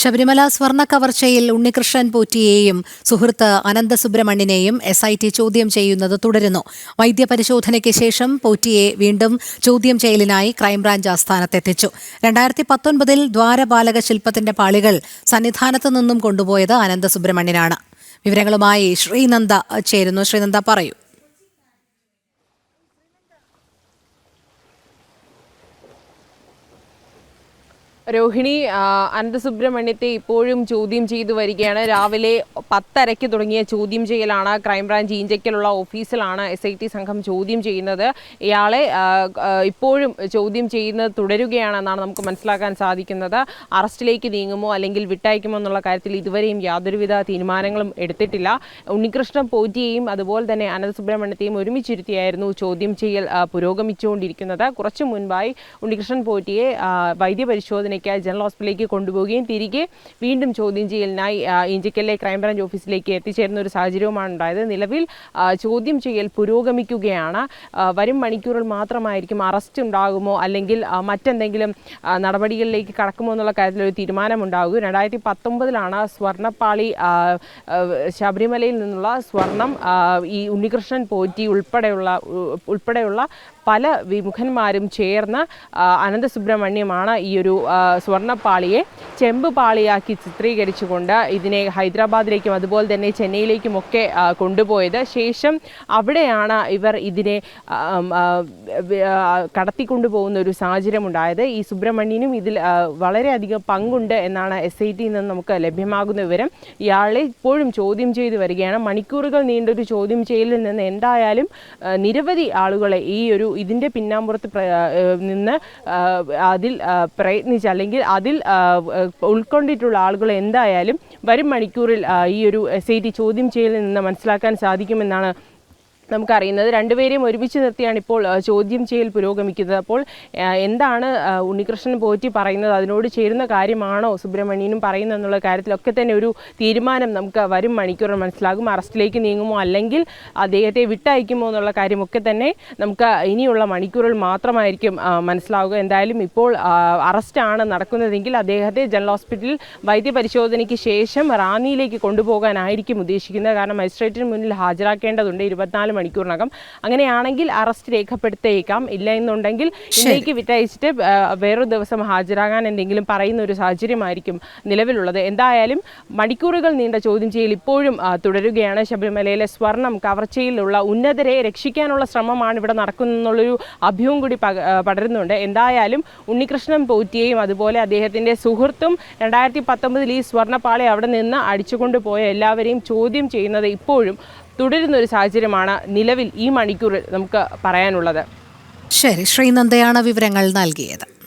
ശബരിമല സ്വർണ കവർച്ചയിൽ ഉണ്ണികൃഷ്ണൻ പോറ്റിയെയും സുഹൃത്ത് അനന്തസുബ്രഹ്മണ്യനെയും S I T ചോദ്യം ചെയ്യുന്നത് തുടരുന്നു. വൈദ്യപരിശോധനയ്ക്ക് ശേഷം പോറ്റിയെ വീണ്ടും ചോദ്യം ചെയ്യലിനായി ക്രൈംബ്രാഞ്ച് ആസ്ഥാനത്തെത്തിച്ചു. രണ്ടായിരത്തി പത്തൊൻപതിൽ ദ്വാരപാലക ശില്പത്തിന്റെ പാളികൾ സന്നിധാനത്ത് നിന്നും കൊണ്ടുപോയത് അനന്തസുബ്രഹ്മണ്യനാണ്. വിവരങ്ങളുമായി ശ്രീനന്ദ ചേരുന്നു. ശ്രീനന്ദ പറയൂ. രോഹിണി അനന്തസുബ്രഹ്മണ്യത്തെ ഇപ്പോഴും ചോദ്യം ചെയ്തു വരികയാണ്. രാവിലെ പത്തരയ്ക്ക് തുടങ്ങിയ ചോദ്യം ചെയ്യലാണ്. ക്രൈംബ്രാഞ്ച് ഈഞ്ചയ്ക്കലുള്ള ഓഫീസിലാണ് എസ് ഐ ടി സംഘം ചോദ്യം ചെയ്യുന്നത്. ഇയാളെ ഇപ്പോഴും ചോദ്യം ചെയ്യുന്നത് തുടരുകയാണെന്നാണ് നമുക്ക് മനസ്സിലാക്കാൻ സാധിക്കുന്നത്. അറസ്റ്റിലേക്ക് നീങ്ങുമോ അല്ലെങ്കിൽ വിട്ടയക്കുമോ എന്നുള്ള കാര്യത്തിൽ ഇതുവരെയും യാതൊരുവിധ തീരുമാനങ്ങളും എടുത്തിട്ടില്ല. ഉണ്ണികൃഷ്ണൻ പോറ്റിയെയും അതുപോലെ തന്നെ അനന്തസുബ്രഹ്മണ്യത്തെയും ഒരുമിച്ചിരുത്തിയായിരുന്നു ചോദ്യം ചെയ്യൽ പുരോഗമിച്ചുകൊണ്ടിരിക്കുന്നത്. കുറച്ചു മുൻപായി ഉണ്ണികൃഷ്ണൻ പോറ്റിയെ ആ, വൈദ്യപരിശോധനയ്ക്കായി ജനറൽ ഹോസ്പിറ്റലിലേക്ക് കൊണ്ടുപോവുകയും തിരികെ വീണ്ടും ചോദ്യം ചെയ്യലിനായി ഇഞ്ചിക്കലിലെ ക്രൈംബ്രാഞ്ച് ഓഫീസിലേക്ക് എത്തിച്ചേരുന്ന ഒരു സാഹചര്യവുമാണ് ഉണ്ടായത്. നിലവിൽ ചോദ്യം ചെയ്യൽ പുരോഗമിക്കുകയാണ്. വരും മണിക്കൂറിൽ മാത്രമായിരിക്കും അറസ്റ്റ് ഉണ്ടാകുമോ? അല്ലെങ്കിൽ മറ്റെന്തെങ്കിലും നടപടികളിലേക്ക് കടക്കുമോ എന്നുള്ള കാര്യത്തിൽ ഒരു തീരുമാനമുണ്ടാകും. രണ്ടായിരത്തി പത്തൊമ്പതിലാണ് ആ, ശബരിമലയിൽ നിന്നുള്ള സ്വർണം ഈ ഉണ്ണികൃഷ്ണൻ പോറ്റി ഉൾപ്പെടെയുള്ള ഉൾപ്പെടെയുള്ള പല വിമുഖന്മാരും ചേർന്ന് അനന്തസുബ്രഹ്മണ്യമാണ് ഈ ഒരു സ്വർണപ്പാളിയെ ചെമ്പ് പാളിയാക്കി ചിത്രീകരിച്ചുകൊണ്ട് ഇതിനെ ഹൈദരാബാദിലേക്കും അതുപോലെ തന്നെ ചെന്നൈയിലേക്കും ഒക്കെ കൊണ്ടുപോയത്. ശേഷം അവിടെയാണ് ഇവർ ഇതിനെ കടത്തിക്കൊണ്ടുപോകുന്ന ഒരു സാഹചര്യം ഉണ്ടായത് ഈ സുബ്രഹ്മണ്യനും ഇതിൽ വളരെയധികം പങ്കുണ്ട് എന്നാണ് എസ് ഐ ടിയിൽ നിന്ന് നമുക്ക് ലഭ്യമാകുന്ന വിവരം. ഇയാളെ ഇപ്പോഴും ചോദ്യം ചെയ്ത് വരികയാണ്. മണിക്കൂറുകൾ നീണ്ടൊരു ചോദ്യം ചെയ്യലിൽ നിന്ന് എന്തായാലും നിരവധി ആളുകളെ ഈ ഒരു ഇതിന്റെ പിന്നാമ്പുറത്ത് നിന്ന് അതിൽ പ്രയത്നിച്ച് അല്ലെങ്കിൽ അതിൽ ഉൾക്കൊണ്ടിട്ടുള്ള ആളുകൾ എന്തായാലും വരും മണിക്കൂറിൽ ഈ ഒരു എസ് ഐ ടി ചോദ്യം ചെയ്യലിൽ നിന്ന് മനസ്സിലാക്കാൻ സാധിക്കുമെന്നാണ് നമുക്കറിയുന്നത്. രണ്ടുപേരെയും ഒരുമിച്ച് നിർത്തിയാണ് ഇപ്പോൾ ചോദ്യം ചെയ്യൽ പുരോഗമിക്കുന്നത്. അപ്പോൾ എന്താണ് ഉണ്ണികൃഷ്ണൻ പോറ്റി പറയുന്നത്? അതിനോട് ചേരുന്ന കാര്യമാണോ സുബ്രഹ്മണ്യനും പറയുന്നത് എന്നുള്ള കാര്യത്തിലൊക്കെ തന്നെ ഒരു തീരുമാനം നമുക്ക് വരും മണിക്കൂറിൽ മനസ്സിലാകും. അറസ്റ്റിലേക്ക് നീങ്ങുമോ? അല്ലെങ്കിൽ അദ്ദേഹത്തെ വിട്ടയക്കുമോ എന്നുള്ള കാര്യമൊക്കെ തന്നെ നമുക്ക് ഇനിയുള്ള മണിക്കൂറിൽ മാത്രമായിരിക്കും മനസ്സിലാവുക. എന്തായാലും ഇപ്പോൾ അറസ്റ്റാണ് നടക്കുന്നതെങ്കിൽ അദ്ദേഹത്തെ ജനറൽ ഹോസ്പിറ്റലിൽ വൈദ്യപരിശോധനയ്ക്ക് ശേഷം റാന്നിയിലേക്ക് കൊണ്ടുപോകാനായിരിക്കും ഉദ്ദേശിക്കുന്നത്. കാരണം മജിസ്ട്രേറ്റിന് മുന്നിൽ ഹാജരാക്കേണ്ടതുണ്ട്. ഇരുപത്തിനാല് മണിക്കൂറിനകം. അങ്ങനെയാണെങ്കിൽ അറസ്റ്റ് രേഖപ്പെടുത്തേക്കാം ഇല്ല എന്നുണ്ടെങ്കിൽ ഇന്ത്യയ്ക്ക് വിട്ടയച്ചിട്ട് വേറൊരു ദിവസം ഹാജരാകാൻ എന്തെങ്കിലും പറയുന്ന ഒരു സാഹചര്യമായിരിക്കും നിലവിലുള്ളത്. എന്തായാലും മണിക്കൂറുകൾ നീണ്ട ചോദ്യം ചെയ്യൽ ഇപ്പോഴും തുടരുകയാണ്. ശബരിമലയിലെ സ്വർണം കവർച്ചയിലുള്ള ഉന്നതരെ രക്ഷിക്കാനുള്ള ശ്രമമാണ് ഇവിടെ നടക്കുന്നെന്നുള്ളൊരു അഭ്യവും കൂടി പടരുന്നുണ്ട്. എന്തായാലും ഉണ്ണികൃഷ്ണൻ പോറ്റിയെയും അതുപോലെ അദ്ദേഹത്തിന്റെ സുഹൃത്തും രണ്ടായിരത്തി പത്തൊമ്പതിൽ ഈ സ്വർണപ്പാളെ അവിടെ നിന്ന് അടിച്ചുകൊണ്ട് പോയ എല്ലാവരെയും ചോദ്യം ചെയ്യുന്നത് ഇപ്പോഴും തുടരുന്ന ഒരു സാഹചര്യമാണ് നിലവിൽ ഈ മണിക്കൂറിൽ നമുക്ക് പറയാനുള്ളത്. ശരി ശ്രീനന്ദയാണ് വിവരങ്ങൾ നൽകിയത്.